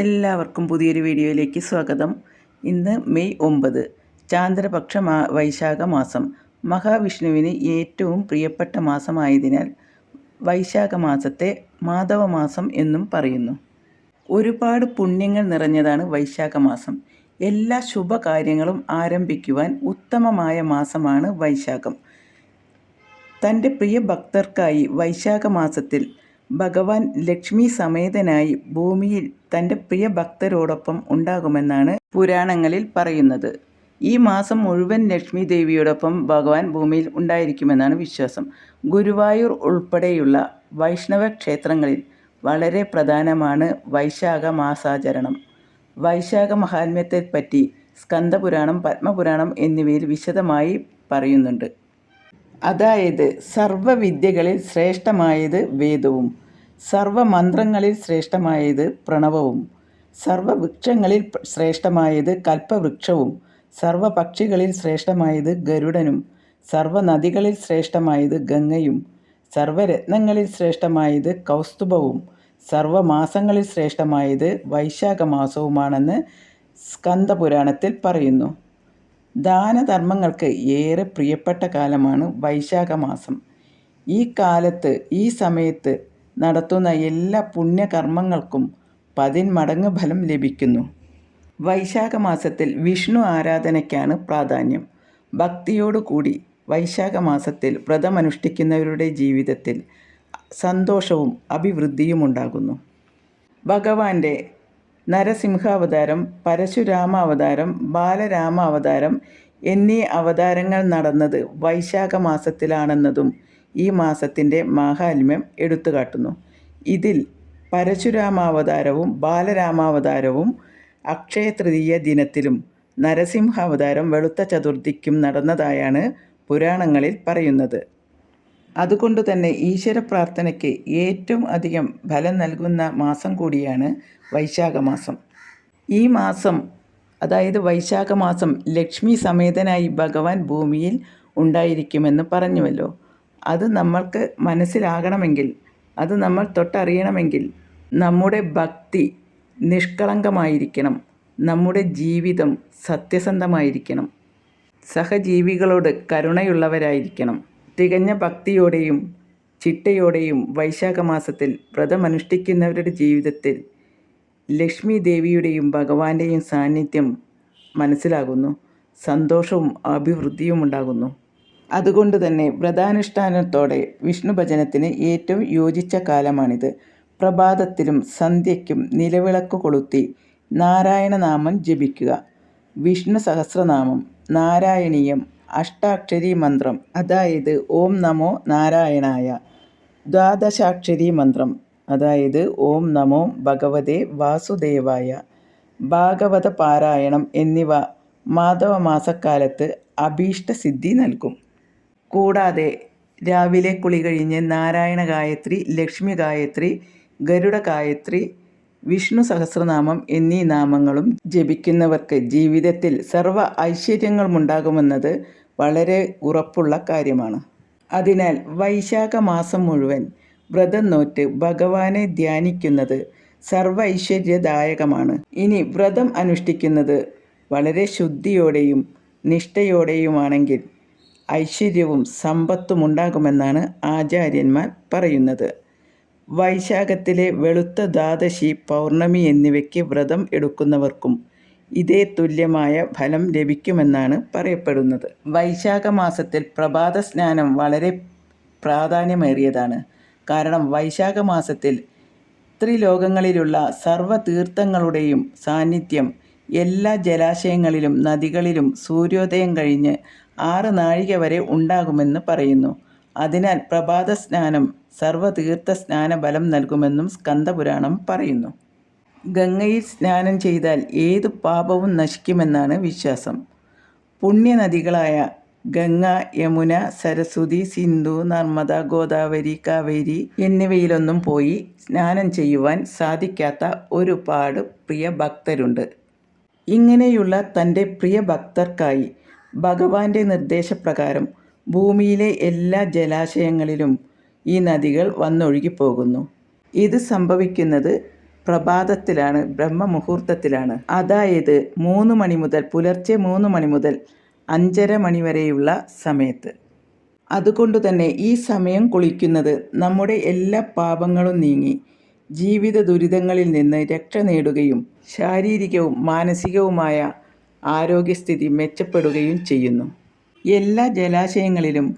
എല്ലാവർക്കും പുതിയൊരു വീഡിയോയിലേക്ക് സ്വാഗതം. ഇന്ന് മെയ് ഒമ്പത് ചാന്ദ്രപക്ഷ മാ വൈശാഖ മാസം. മഹാവിഷ്ണുവിന് ഏറ്റവും പ്രിയപ്പെട്ട മാസമായതിനാൽ വൈശാഖ മാസത്തെ മാധവ മാസം എന്നും പറയുന്നു. ഒരുപാട് പുണ്യങ്ങൾ നിറഞ്ഞതാണ് വൈശാഖ മാസം. എല്ലാ ശുഭകാര്യങ്ങളും ആരംഭിക്കുവാൻ ഉത്തമമായ മാസമാണ് വൈശാഖം. തന്റെ പ്രിയ ഭക്തർക്കായി വൈശാഖ മാസത്തിൽ ഭഗവാൻ ലക്ഷ്മി സമേതനായി ഭൂമിയിൽ തന്റെ പ്രിയ ഭക്തരോടൊപ്പം ഉണ്ടാകുമെന്നാണ് പുരാണങ്ങളിൽ പറയുന്നത്. ഈ മാസം മുഴുവൻ ലക്ഷ്മി ദേവിയോടൊപ്പം ഭഗവാൻ ഭൂമിയിൽ ഉണ്ടായിരിക്കുമെന്നാണ് വിശ്വാസം. ഗുരുവായൂർ ഉൾപ്പെടെയുള്ള വൈഷ്ണവ ക്ഷേത്രങ്ങളിൽ വളരെ പ്രധാനമാണ് വൈശാഖ മാസാചരണം. വൈശാഖ മഹാത്മ്യത്തെപ്പറ്റി സ്കന്ദപുരാണം പത്മപുരാണം എന്നിവയിൽ വിശദമായി പറയുന്നുണ്ട്. അതായത് സർവവിദ്യകളിൽ ശ്രേഷ്ഠമായത് വേദവും. സർവമന്ത്രങ്ങളിൽ ശ്രേഷ്ഠമായത് പ്രണവവും സർവവൃക്ഷങ്ങളിൽ ശ്രേഷ്ഠമായത് കൽപ്പവൃക്ഷവും സർവപക്ഷികളിൽ ശ്രേഷ്ഠമായത് ഗരുഡനും സർവനദികളിൽ ശ്രേഷ്ഠമായത് ഗംഗയും സർവരത്നങ്ങളിൽ ശ്രേഷ്ഠമായത് കൗസ്തുഭവും സർവമാസങ്ങളിൽ ശ്രേഷ്ഠമായത് വൈശാഖമാസവുമാണെന്ന് സ്കന്ദപുരാണത്തിൽ പറയുന്നു. ദാനധർമ്മങ്ങൾക്ക് ഏറെ പ്രിയപ്പെട്ട കാലമാണ് വൈശാഖമാസം. ഈ കാലത്ത് ഈ സമയത്ത് നടത്തുന്ന എല്ലാ പുണ്യകർമ്മങ്ങൾക്കും പതിന്മടങ്ങ് ഫലം ലഭിക്കുന്നു. വൈശാഖ മാസത്തിൽ വിഷ്ണു ആരാധനയ്ക്കാണ് പ്രാധാന്യം. ഭക്തിയോടുകൂടി വൈശാഖ മാസത്തിൽ വ്രതമനുഷ്ഠിക്കുന്നവരുടെ ജീവിതത്തിൽ സന്തോഷവും അഭിവൃദ്ധിയും ഉണ്ടാകുന്നു ഭഗവാന്റെ നരസിംഹാവതാരം പരശുരാമാവതാരം ബാലരാമാവതാരം എന്നീ അവതാരങ്ങൾ നടന്നത് വൈശാഖ മാസത്തിലാണെന്നതും ഈ മാസത്തിന്റെ മാഹാത്മ്യം എടുത്തുകാട്ടുന്നു. ഇതിൽ പരശുരാമാവതാരവും ബാലരാമാവതാരവും അക്ഷയ തൃതീയ ദിനത്തിലും നരസിംഹാവതാരം വെളുത്ത ചതുർത്ഥിക്കും നടന്നതായാണ് പുരാണങ്ങളിൽ പറയുന്നത്. അതുകൊണ്ട് തന്നെ ഈശ്വര പ്രാർത്ഥനയ്ക്ക് ഏറ്റവും അധികം ഫലം നൽകുന്ന മാസം കൂടിയാണ് വൈശാഖ മാസം ഈ മാസം അതായത് വൈശാഖ മാസം ലക്ഷ്മി സമേതനായി ഭഗവാൻ ഭൂമിയിൽ ഉണ്ടായിരിക്കുമെന്ന് പറഞ്ഞുവല്ലോ. അത് നമ്മൾക്ക് മനസ്സിലാകണമെങ്കിൽ അത് നമ്മൾ തൊട്ടറിയണമെങ്കിൽ നമ്മുടെ ഭക്തി നിഷ്കളങ്കമായിരിക്കണം. നമ്മുടെ ജീവിതം സത്യസന്ധമായിരിക്കണം. സഹജീവികളോട് കരുണയുള്ളവരായിരിക്കണം. തികഞ്ഞ ഭക്തിയോടെയും ചിട്ടയോടെയും വൈശാഖ മാസത്തിൽ വ്രതമനുഷ്ഠിക്കുന്നവരുടെ ജീവിതത്തിൽ ലക്ഷ്മി ദേവിയുടെയും ഭഗവാന്റെയും സാന്നിധ്യം മനസ്സിലാകുന്നു. സന്തോഷവും അഭിവൃദ്ധിയും ഉണ്ടാകുന്നു. അതുകൊണ്ട് തന്നെ വ്രതാനുഷ്ഠാനത്തോടെ വിഷ്ണു ഭജനത്തിന് ഏറ്റവും യോജിച്ച കാലമാണിത്. പ്രഭാതത്തിലും സന്ധ്യയ്ക്കും നിലവിളക്ക് കൊളുത്തി നാരായണനാമം ജപിക്കുക. വിഷ്ണു സഹസ്രനാമം നാരായണീയം അഷ്ടാക്ഷരി മന്ത്രം അതായത് ഓം നമോ നാരായണായ ദ്വാദശാക്ഷരി മന്ത്രം അതായത് ഓം നമോ ഭഗവതേ വാസുദേവായ ഭാഗവത പാരായണം എന്നിവ മാധവമാസക്കാലത്ത് അഭീഷ്ടസിദ്ധി നൽകും. കൂടാതെ രാവിലെ കുളി കഴിഞ്ഞ് നാരായണ ഗായത്രി ലക്ഷ്മി ഗായത്രി ഗരുഡ ഗായത്രി വിഷ്ണു സഹസ്രനാമം എന്നീ നാമങ്ങളും ജപിക്കുന്നവർക്ക് ജീവിതത്തിൽ സർവ ഐശ്വര്യങ്ങളുമുണ്ടാകുമെന്നത് വളരെ ഉറപ്പുള്ള കാര്യമാണ്. അതിനാൽ വൈശാഖ മാസം മുഴുവൻ വ്രതം നോറ്റ് ഭഗവാനെ ധ്യാനിക്കുന്നത് സർവ ഐശ്വര്യദായകമാണ്. ഇനി വ്രതം അനുഷ്ഠിക്കുന്നത് വളരെ ശുദ്ധിയോടെയും നിഷ്ഠയോടെയുമാണെങ്കിൽ ഐശ്വര്യവും സമ്പത്തും ഉണ്ടാകുമെന്നാണ് ആചാര്യന്മാർ പറയുന്നത്. വൈശാഖത്തിലെ വെളുത്ത ദ്വാദശി പൗർണമി എന്നിവയ്ക്ക് വ്രതം എടുക്കുന്നവർക്കും ഇതേ തുല്യമായ ഫലം ലഭിക്കുമെന്നാണ് പറയപ്പെടുന്നത്. വൈശാഖ മാസത്തിൽ പ്രഭാത സ്നാനം വളരെ പ്രാധാന്യമേറിയതാണ്. കാരണം വൈശാഖ മാസത്തിൽ ത്രിലോകങ്ങളിലുള്ള സർവ തീർത്ഥങ്ങളുടെയും സാന്നിധ്യം എല്ലാ ജലാശയങ്ങളിലും നദികളിലും സൂര്യോദയം കഴിഞ്ഞ് ആറ് നാഴിക വരെ ഉണ്ടാകുമെന്ന് പറയുന്നു. അതിനാൽ പ്രഭാത സ്നാനം സർവതീർത്ഥ സ്നാന ബലം നൽകുമെന്നും സ്കന്ദപുരാണം പറയുന്നു. ഗംഗയിൽ സ്നാനം ചെയ്താൽ ഏതു പാപവും നശിക്കുമെന്നാണ് വിശ്വാസം. പുണ്യനദികളായ ഗംഗ യമുന സരസ്വതി സിന്ധു നർമ്മദ ഗോദാവരി കാവേരി എന്നിവയിലൊന്നും പോയി സ്നാനം ചെയ്യുവാൻ സാധിക്കാത്ത ഒരുപാട് പ്രിയ ഭക്തരുണ്ട്. ഇങ്ങനെയുള്ള തന്റെ പ്രിയ ഭക്തർക്കായി ഭഗവാന്റെ നിർദ്ദേശപ്രകാരം ഭൂമിയിലെ എല്ലാ ജലാശയങ്ങളിലും ഈ നദികൾ വന്നൊഴുകിപ്പോകുന്നു. ഇത് സംഭവിക്കുന്നത് പ്രഭാതത്തിലാണ് ബ്രഹ്മമുഹൂർത്തത്തിലാണ്. അതായത് മൂന്ന് മണി മുതൽ പുലർച്ചെ മൂന്ന് മണി മുതൽ അഞ്ചര മണി വരെയുള്ള സമയത്ത്. അതുകൊണ്ട് തന്നെ ഈ സമയം കുളിക്കുന്നത് നമ്മുടെ എല്ലാ പാപങ്ങളും നീങ്ങി ജീവിത ദുരിതങ്ങളിൽ നിന്ന് രക്ഷ നേടുകയും ശാരീരികവും മാനസികവുമായ ആരോഗ്യസ്ഥിതി മെച്ചപ്പെടുകയും ചെയ്യുന്നു. എല്ലാ ജലാശയങ്ങളിലും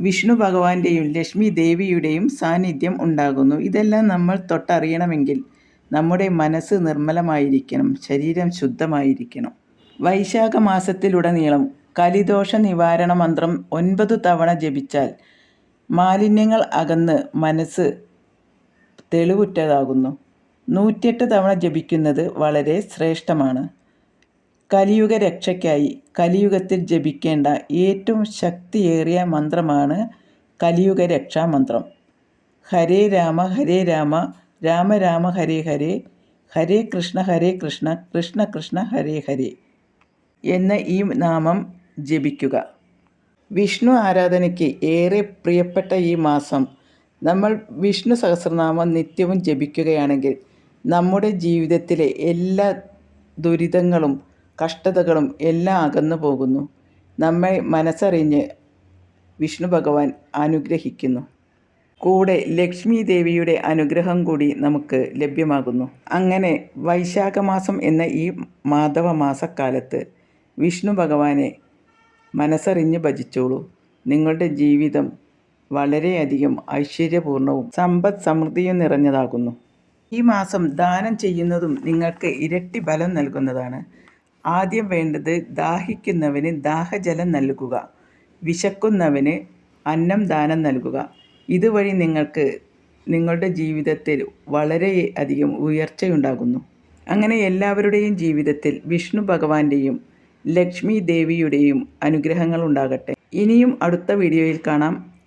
വിഷ്ണു ഭഗവാന്റെയും ലക്ഷ്മി ദേവിയുടെയും സാന്നിധ്യം ഉണ്ടാകുന്നു. ഇതെല്ലാം നമ്മൾ തൊട്ടറിയണമെങ്കിൽ നമ്മുടെ മനസ്സ് നിർമ്മലമായിരിക്കണം ശരീരം ശുദ്ധമായിരിക്കണം. വൈശാഖ മാസത്തിലുടനീളം കലിദോഷ നിവാരണ മന്ത്രം ഒൻപത് തവണ ജപിച്ചാൽ മാലിന്യങ്ങൾ അകന്ന് മനസ്സ് തെളിവുറ്റതാകുന്നു. നൂറ്റിയെട്ട് തവണ ജപിക്കുന്നത് വളരെ ശ്രേഷ്ഠമാണ്. കലിയുഗ രക്ഷയ്ക്കായി കലിയുഗത്തിൽ ജപിക്കേണ്ട ഏറ്റവും ശക്തിയേറിയ മന്ത്രമാണ് കലിയുഗ രക്ഷാമന്ത്രം ഹരേ രാമ ഹരേ രാമ രാമ രാമ ഹരേ ഹരേ ഹരേ കൃഷ്ണ ഹരേ കൃഷ്ണ കൃഷ്ണ കൃഷ്ണ ഹരേ ഹരേ എന്ന ഈ നാമം ജപിക്കുക. വിഷ്ണു ആരാധനയ്ക്ക് ഏറെ പ്രിയപ്പെട്ട ഈ മാസം നമ്മൾ വിഷ്ണു സഹസ്രനാമം നിത്യവും ജപിക്കുകയാണെങ്കിൽ നമ്മുടെ ജീവിതത്തിലെ എല്ലാ ദുരിതങ്ങളും കഷ്ടതകളും എല്ലാം അകന്നു പോകുന്നു. നമ്മെ മനസ്സറിഞ്ഞ് വിഷ്ണു ഭഗവാൻ അനുഗ്രഹിക്കുന്നു. കൂടെ ലക്ഷ്മി ദേവിയുടെ അനുഗ്രഹം കൂടി നമുക്ക് ലഭ്യമാകുന്നു. അങ്ങനെ വൈശാഖമാസം എന്ന ഈ മാധവ മാസക്കാലത്ത് വിഷ്ണു ഭഗവാനെ മനസ്സറിഞ്ഞ് ഭജിച്ചോളൂ. നിങ്ങളുടെ ജീവിതം വളരെയധികം ഐശ്വര്യപൂർണവും സമ്പദ് സമൃദ്ധിയും നിറഞ്ഞതാകുന്നു. ഈ മാസം ദാനം ചെയ്യുന്നതും നിങ്ങൾക്ക് ഇരട്ടി ബലം നൽകുന്നതാണ്. ആദ്യം വേണ്ടത് ദാഹിക്കുന്നവന് ദാഹജലം നൽകുക. വിശക്കുന്നവന് അന്നം ദാനം നൽകുക. ഇതുവഴി നിങ്ങൾക്ക് നിങ്ങളുടെ ജീവിതത്തിൽ വളരെ അധികം ഉയർച്ചയുണ്ടാകുന്നു. അങ്ങനെ എല്ലാവരുടെയും ജീവിതത്തിൽ വിഷ്ണു ഭഗവാന്റെയും ലക്ഷ്മി ദേവിയുടെയും അനുഗ്രഹങ്ങൾ ഉണ്ടാകട്ടെ ഇനിയും അടുത്ത വീഡിയോയിൽ കാണാം.